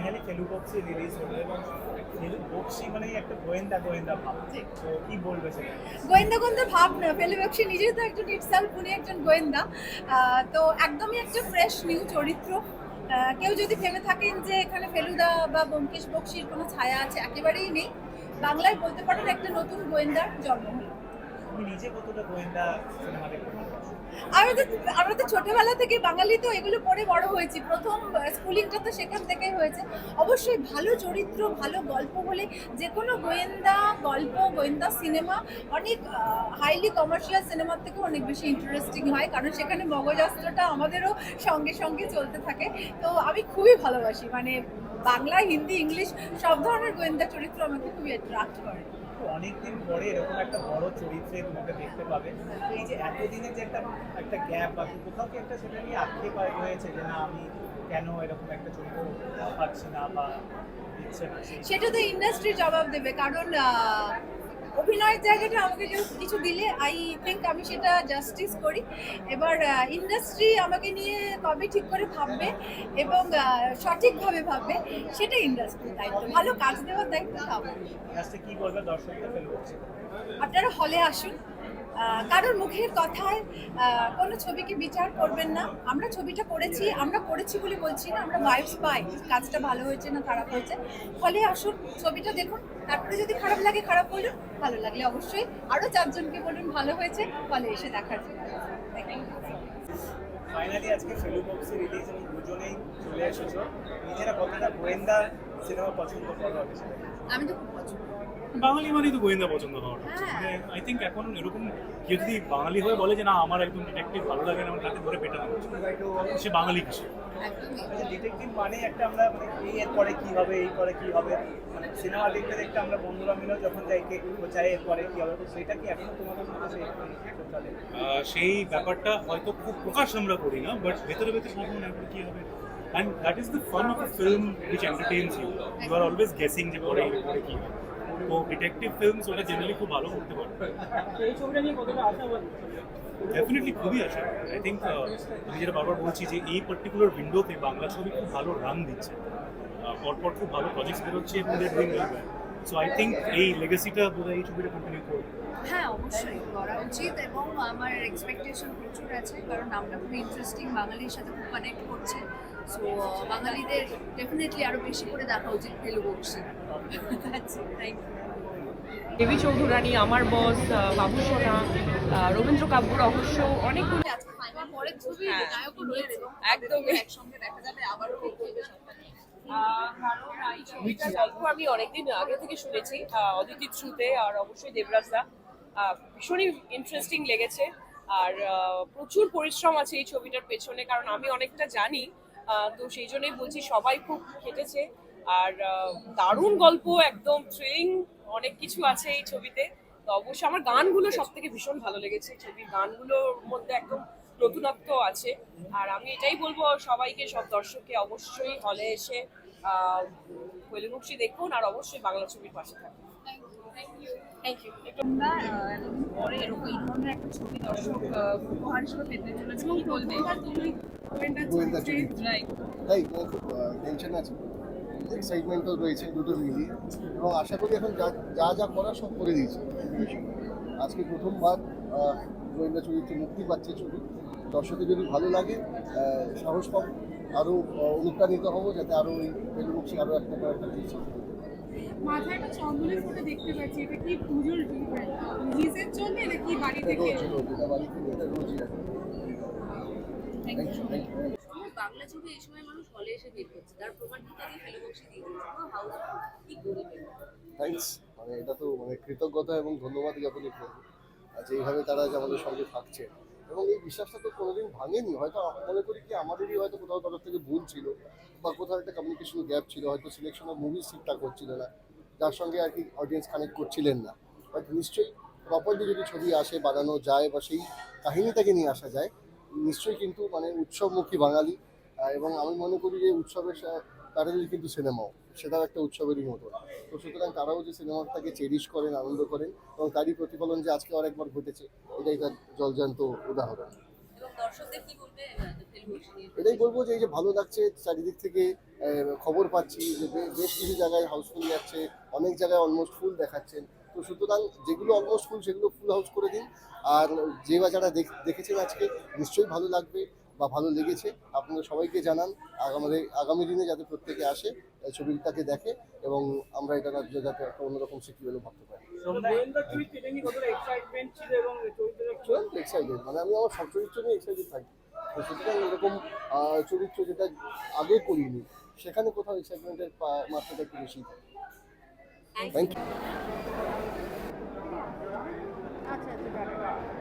Finally Felu Bakshi release হলো এবং ফেলু বক্সি মানে একটা গোয়েন্দা গোয়েন্দা ভাব। তো কি বলবে সেটা? গোয়েন্দা গোয়েন্দা ভাব না। ফেলে বক্সি নিজেই তো একজন ইটসেলফ উনি একজন গোয়েন্দা। তো একদমই একটা ফ্রেশ নিউ চরিত্র। কেউ যদি ভেবে থাকেন যে এখানে ফেলুদা বা ব্যোমকেশ বক্সির কোনো ছায়া আছে একেবারেই নেই। বাংলায় বলতে পারেন একটা নতুন গোয়েন্দার জন্ম হলো নিজে কতটা গোয়েন্দা সিনেমা দেখতে আমরা তো আমরা তো ছোটবেলা থেকে বাঙালি তো এগুলো পড়ে বড় হয়েছি। প্রথম স্কুলিংটা তো সেখান থেকেই হয়েছে। অবশ্যই ভালো চরিত্র, ভালো গল্প হলে যে কোনো গোয়েন্দা গল্প, গোয়েন্দা সিনেমা, অনেক হাইলি কমার্শিয়াল সিনেমার থেকে অনেক বেশি ইন্টারেস্টিং হয়। কারণ সেখানে মগজাস্ত্রটা আমাদেরও সঙ্গে সঙ্গে চলতে থাকে। তো আমি খুবই ভালোবাসি। মানে বাংলা, হিন্দি, ইংলিশ সব ধরনের গোয়েন্দা চরিত্র আমাকে খুবই অ্যাট্রাক্ট করে। তো অনেকদিন পরে এরকম একটা বড় চরিত্রে তোমাকে দেখতে পাবে। এই যে এতদিনের যে একটা একটা গ্যাপ বা কোথাও কি একটা সেটা নিয়ে আক্ষেপ হয়- হয়েছে যে না, আমি কেন এরকম একটা চরিত্র পাচ্ছি না বা সেটা তো ইন্ডাস্ট্রি জবাব দেবে, কারণ অভিনয়ের জায়গাটা আমাকে কিছু দিলে আই থিঙ্ক আমি সেটা জাস্টিস করি। এবার ইন্ডাস্ট্রি আমাকে নিয়ে কবে ঠিক করে ভাববে এবং সঠিকভাবে ভাববে সেটা ইন্ডাস্ট্রির দায়িত্ব। ভালো কাজ দেওয়ার দায়িত্ব আমার ফেলু আপনারা হলে আসুন। কারোর মুখের কথায় কোনো ছবিকে বিচার করবেন না। আমরা ছবিটা করেছি আমরা করেছি বলে বলছি না আমরা ভাইবস পাই। কাজটা ভালো হয়েছে না খারাপ হয়েছে। হলে আসুন ছবিটা দেখুন। তারপরে যদি খারাপ লাগে খারাপ বলুন ভালো লাগলে অবশ্যই আরও চারজনকে বলুন ভালো হয়েছে ফলে এসে দেখার জন্য। ফাইনালি আজকে ফেলু বক্সি রিলিজ এবং দুজনেই চলে এসেছ। নিজেরা কতটা গোয়েন্দা সিনেমা পছন্দ করো আমি তো খুব পছন্দ বাঙালি মানেই তো গোয়েন্দা পছন্দ হওয়ার হ্যাঁ। মানে আই থিঙ্ক এখন এরকম কেউ যদি বাঙালি হয়ে বলে যে না আমার একদম ডিটেকটিভ ভালো লাগে না আমার তাকে ধরে পেটানো। সে বাঙালি আচ্ছা ডিটেকটিভ মানে একটা আমরা মানে এই এর পরে কি হবে এই পরে কি হবে? মানে সিনেমা দেখতে দেখতে আমরা বন্ধুরা মিলেও যখন যাই কে চাই এর পরে কি হবে তো সেটা কি এখনও তোমাদের মধ্যে সেই সেই ব্যাপারটা হয়তো খুব প্রকাশ আমরা করি না বাট ভেতরে ভেতরে সব মনে হয় কি হবে? And that is the fun of a film which entertains you you are always guessing যে পরে পরে কি হবে। তো ডিটেকটিভ ফিল্মস ওটা জেনারেলি খুব ভালো করতে পারে। এই ছবিটা নিয়ে কতটা আশাবাদী ডেফিনেটলি খুবই আছে আই থিঙ্ক আমি যেটা বারবার বলছি যে এই পার্টিকুলার উইন্ডোতে বাংলা ছবি খুব ভালো রান দিচ্ছে। পরপর খুব ভালো প্রজেক্টস বেরোচ্ছে এবং they doing well so I think এই লেগাসিটা বোধহয় এই ছবিটা কন্টিনিউ করবে। হ্যাঁ অবশ্যই করা উচিত এবং আমার এক্সপেকটেশন প্রচুর আছে কারণ আমরা খুব ইন্টারেস্টিং বাঙালির সাথে খুব কানেক্ট করছি। সো বাঙালিদের ডেফিনেটলি আরও বেশি করে দেখা উচিত তেলুগু থ্যাংক ইউ দেবী চৌধুরানী আমার বস বাবু সোনা রবীন্দ্র কাব্য রহস্য অনেকগুলো। হ্যাঁ। একদমই। একসঙ্গে দেখা যাবে আবারও গল্প আমি অনেকদিন আগে থেকে শুনেছি আহ, অদিতি থ্রুতে আর অবশ্যই দেবরাজদা আহ, ভীষণই ইন্টারেস্টিং লেগেছে আর আহ, প্রচুর পরিশ্রম আছে এই ছবিটার পেছনে কারণ আমি অনেকটা জানি তো সেই জন্যই বলছি সবাই খুব খেটেছে আর দারুণ গল্প, একদম থ্রিলিং অনেক কিছু আছে এই ছবিতে। তো অবশ্যই আমার গানগুলো সব থেকে ভীষণ ভালো লেগেছে। ছবির গানগুলোর মধ্যে একদম নতুনত্ব আছে। আর আমি এটাই বলব সবাইকে, সব দর্শককে অবশ্যই হলে এসে কৈলিমুখী দেখুন আর অবশ্যই বাংলা ছবির পাশে থাকুন। থ্যাংক ইউ আমরা আহ, এতদিন পরে এরকম এই ধরনের একটা ছবি দর্শক উপহার হিসেবে পেতে চলেছে কি বলবে গোয়েন্দা চরিত্র। Right. তাই খুব টেনশন আছে। এক্সাইটমেন্ট তো রয়েছে দুটো মিলিয়ে। এবং আশা করি এখন যা যা করার সব করে দিয়েছে। আজকে প্রথমবার গোয়েন্দা চরিত্রে মুক্তি পাচ্ছে ছবি। দর্শকের যদি ভালো লাগে সাহস পাবো আরও অনুপ্রাণিত হব যাতে আরও ওই বেলুমুখী আরও একটা একটা মাথায় একটা চন্দনের ফোটো দেখতে পাচ্ছি। এটা কি পুজোর জন্য নাকি বাড়ি থেকে? বাংলা ছবি এই সময় মানুষ হলে এসে বের করছে। তার প্রমাণ দিতে গিয়ে ফেলে দিয়ে দিচ্ছে? হাউস কি করবে থ্যাংকস মানে এটা তো মানে কৃতজ্ঞতা এবং ধন্যবাদ জ্ঞাপনই করব আর যেইভাবে তারা যে আমাদের সঙ্গে থাকছে। এবং এই বিশ্বাসটা তো কোনোদিন ভাঙেনি। হয়তো মনে করি কি আমাদেরই হয়তো কোথাও তরফ থেকে ভুল ছিল বা কোথাও একটা কমিউনিকেশন গ্যাপ ছিল, হয়তো সিলেকশন অফ মুভিজ ঠিকঠাক হচ্ছিল না। যার সঙ্গে আর কি অডিয়েন্স কানেক্ট করছিলেন না। বাট নিশ্চয়ই প্রপারলি যদি ছবি আসে, বানানো যায় বা সেই কাহিনীটাকে নিয়ে আসা যায়, নিশ্চয়ই কিন্তু মানে উৎসবমুখী বাঙালি। এবং আমি মনে করি যে উৎসবের প্যারেলই কিন্তু সিনেমাও সেটাও একটা উৎসবেরই মতো। তো সুতরাং তারাও যে সিনেমাটাকে চেরিশ করেন আনন্দ করেন এবং তারই প্রতিফলন যে আজকে আরেকবার ঘটেছে এটাই তার জলজান্ত উদাহরণ। এটাই বলব যে এই যে ভালো লাগছে চারিদিক থেকে খবর পাচ্ছি যে বেশ কিছু জায়গায় হাউসফুল যাচ্ছে অনেক জায়গায় অলমোস্ট ফুল দেখাচ্ছেন। তো সুতরাং যেগুলো অলমোস্ট ফুল সেগুলো ফুল হাউস করে দিন। আর যে বা যারা দেখ- দেখেছেন আজকে নিশ্চয়ই ভালো লাগবে। বা ভালো লেগেছে আপনারা সবাইকে জানান। আগামী আগামী দিনে যাতে প্রত্যেকে আসে এই ছবিটাকে দেখে এবং আমরা এটা রাজ্য যাতে একটা অন্যরকম স্মৃতি বলে ভাবতে পারি। এক্সাইটেড মানে আমি আমার সব চরিত্র নিয়ে এক্সাইটেড থাকি। তো সুতরাং এরকম চরিত্র যেটা আগে করিনি সেখানে কোথাও এক্সাইটমেন্টের মাত্রাটা একটু বেশি থাকে। থ্যাংক ইউ আচ্ছা আচ্ছা